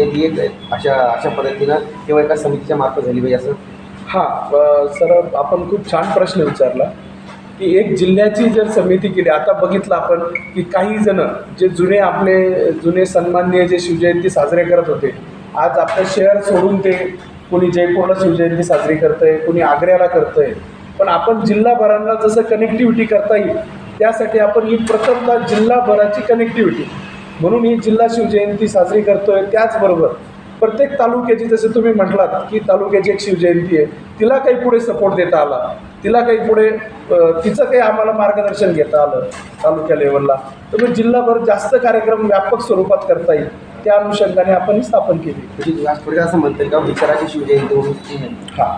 अशा अशा पद्धतीनं किंवा एका समितीच्या मार्फत झाली पाहिजे असं? हां सर आपण खूप छान प्रश्न विचारला की एक जिल्ह्याची जर समिती केली आता बघितलं आपण की काही जण जे जुने आपले जुने सन्माननीय जे शिवजयंती साजरे करत होते आज आपलं शहर सोडून ते कोणी जयपूरला शिवजयंती साजरी करतंय कोणी आग्र्याला करतंय. पण आपण जिल्हाभरांना जसं कनेक्टिव्हिटी करता येईल त्यासाठी आपण ही प्रथमतः जिल्हाभराची कनेक्टिव्हिटी म्हणून ही जिल्हा शिवजयंती साजरी करतोय त्याचबरोबर प्रत्येक तालुक्याची जसं तुम्ही म्हटलात की तालुक्याची एक शिवजयंती आहे तिला काही पुढे सपोर्ट देता आला. तिला काही पुढे तिचं काही आम्हाला मार्गदर्शन घेता आलं तालुक्या लेवलला तर मग जिल्हाभर जास्त कार्यक्रम व्यापक स्वरूपात करता येईल त्या अनुषंगाने आपण ही स्थापन केली. म्हणजे असं म्हणता का विचाराची शिवजयंती हा.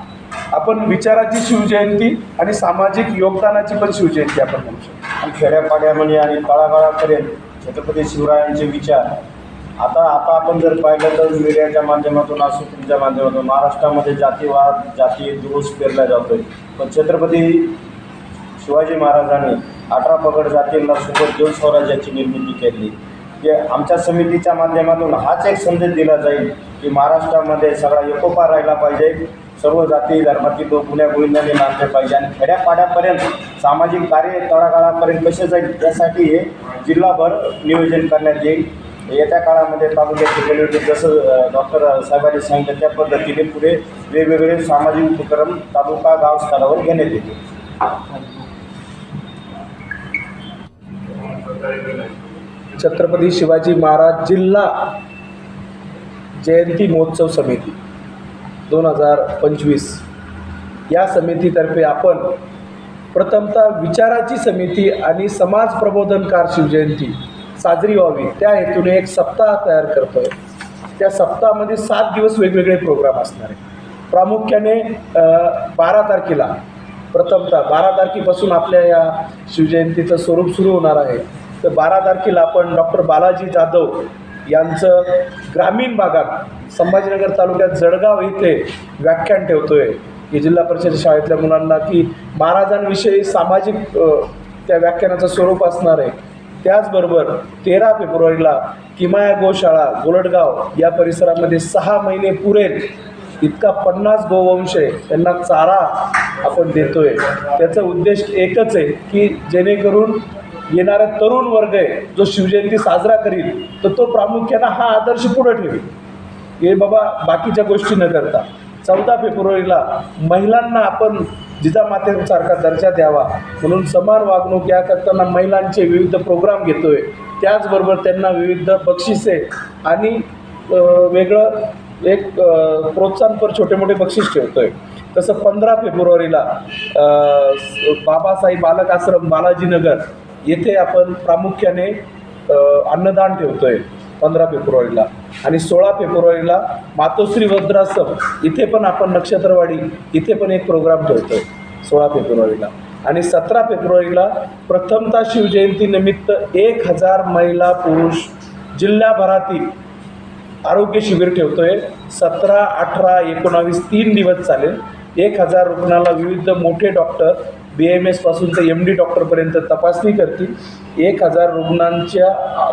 आपण विचाराची शिवजयंती आणि सामाजिक योगदानाची पण शिवजयंती आपण म्हणू शकतो. आणि खेड्यापाड्यामध्ये आणि तळागाळापर्यंत छत्रपती शिवरायांचे विचार. आता आता आपण जर पाहिलं तर मीडियाच्या माध्यमातून असो तुमच्या माध्यमातून महाराष्ट्रामध्ये जातीवाद जाती दोष पेरला जातोय. पण छत्रपती शिवाजी महाराजांनी अठरा पगड जातींना सोबत देव स्वराज्याची निर्मिती केली. की आमच्या समितीच्या माध्यमातून हाच एक संदेश दिला जाईल की महाराष्ट्रामध्ये सगळा एकोपा राहिला पाहिजे. सर्व जाती धर्मातील लोक मुल्या गोविंदाने मानले पाहिजे आणि खेड्यापाड्यापर्यंत सामाजिक कार्य तळागाळापर्यंत कसे जाईल यासाठी हे जिल्हाभर नियोजन करण्यात येईल. येत्या काळामध्ये तालुक्याचे रेल्वे जसं डॉक्टर साहेबांनी सांगितलं त्या पद्धतीने पुढे वेगवेगळे सामाजिक उपक्रम तालुका गाव स्तरावर घेण्यात येतील. छत्रपती शिवाजी महाराज जिल्हा जयंती महोत्सव समिती. दोन हजार पंचवीस. या समितीतर्फे आपण प्रथमतः विचाराची समिती आणि समाज प्रबोधनकार शिवजयंती साजरी व्हावी. त्या हेतूने एक सप्ताह तयार करतो आहे त्या सप्ताहामध्ये सात दिवस वेगवेगळे प्रोग्राम असणार आहे प्रामुख्याने बारा तारखेला प्रथमतः बारा तारखेपासून आपल्या या शिवजयंतीचं स्वरूप सुरू होणार आहे. तर बारा तारखेला आपण डॉक्टर बालाजी जाधव यांचं ग्रामीण भागात संभाजीनगर तालुक्यात जळगाव इथे व्याख्यान ठेवतोय. की जिल्हा परिषद शाळेतल्या मुलांना की महाराजांविषयी सामाजिक त्या व्याख्यानाचं स्वरूप असणार आहे. त्याचबरोबर तेरा फेब्रुवारीला किमाया गोशाळा गोलडगाव या परिसरामध्ये सहा महिने पुरेल. इतका पन्नास गोवंश आहे त्यांना चारा आपण देतोय. त्याचा उद्देश एकच आहे की जेणेकरून येणारा तरुण वर्ग आहे जो शिवजयंती साजरा करील तर तो प्रामुख्यानं हा आदर्श पुढे ठेवेल. हे बाबा बाकीच्या गोष्टी न करता चौदा फेब्रुवारीला महिलांना आपण जिजामातेसारखा दर्जा द्यावा. म्हणून समान वागणूक या करताना महिलांचे विविध प्रोग्राम घेतोय. त्याचबरोबर त्यांना विविध बक्षिसे आणि वेगळं एक प्रोत्साहनपर छोटे मोठे बक्षीस ठेवतोय. तसं पंधरा फेब्रुवारीला बाबासाहेब बालक आश्रम बालाजीनगर येथे आपण प्रामुख्याने अन्नदान अन्नदान ठेवतोय पंधरा फेब्रुवारीला. आणि सोळा फेब्रुवारीला मातोश्री वज्रासम इथे पण आपण नक्षत्रवाडी इथे पण एक प्रोग्राम ठेवतोय सोळा फेब्रुवारीला. आणि सतरा फेब्रुवारीला प्रथमतः शिवजयंतीनिमित्त एक हजार महिला पुरुष जिल्ह्याभरातील आरोग्य शिबिर ठेवतोय. सतरा अठरा एकोणावीस तीन दिवस चालेल. एक हजार रुग्णाला विविध मोठे डॉक्टर बी एम एसपासून ते एम डी डॉक्टरपर्यंत तपासणी करतील. एक हजार रुग्णांच्या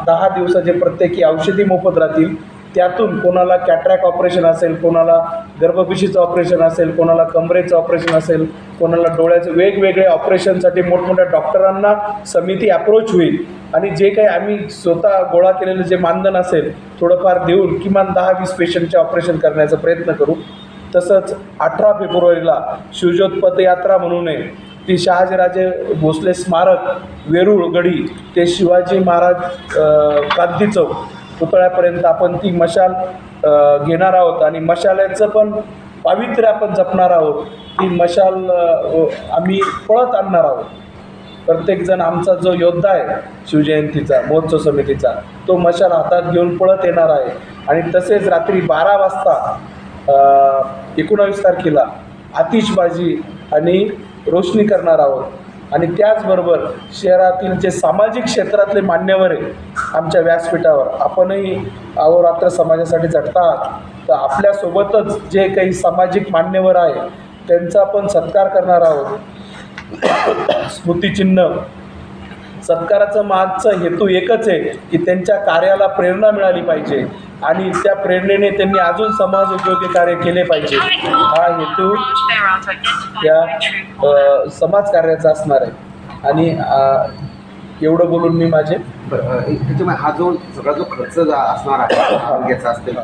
दहा दिवसाचे प्रत्येकी औषधी मोफत राहतील. त्यातून कोणाला कॅट्रॅक ऑपरेशन असेल कोणाला गर्भपिशीचं ऑपरेशन असेल कोणाला कमरेचं ऑपरेशन असेल कोणाला डोळ्याचं वेगवेगळे ऑपरेशनसाठी मोठमोठ्या डॉक्टरांना समिती अप्रोच होईल. आणि जे काही आम्ही स्वतः गोळा केलेलं जे मानधन असेल थोडंफार देऊन किमान दहा वीस पेशंटचे ऑपरेशन करण्याचा प्रयत्न करू. तसंच अठरा फेब्रुवारीला शिवज्योत पदयात्रा म्हणून ती शहाजीराजे भोसले स्मारक वेरूळ गडी ते शिवाजी महाराज क्रांती चौक पुतळ्यापर्यंत आपण ती मशाल घेणार आहोत. आणि मशालाचं पण पावित्र्य आपण जपणार आहोत. ती मशाल आम्ही पळत आणणार आहोत. प्रत्येकजण आमचा जो योद्धा आहे शिवजयंतीचा महोत्सव समितीचा तो मशाल हातात घेऊन पळत येणार आहे. आणि तसेच रात्री बारा वाजता एकोणावीस तारखेला आतिषबाजी आणि रोशनी करणार आहोत. आणि त्याचबरोबर शहरातील जे सामाजिक क्षेत्रातले मान्यवर आहे आमच्या व्यासपीठावर आपणही अहोरात्र समाजासाठी झटता आहात तर आपल्यासोबतच जे काही सामाजिक मान्यवर आहे त्यांचा आपण सत्कार करणार आहोत. स्मृतिचिन्ह. सत्काराचं मागचा हेतू एकच आहे की त्यांच्या कार्याला प्रेरणा मिळाली पाहिजे. आणि त्या प्रेरणेने त्यांनी अजून समाज उपयोगी कार्य केले पाहिजे. हा हेतू या अ, समाजकार्याचा असणार आहे. आणि एवढं बोलून मी माझे त्याच्यामुळे हा जो सगळा जो खर्च असणार आहे आरोग्याचा असेल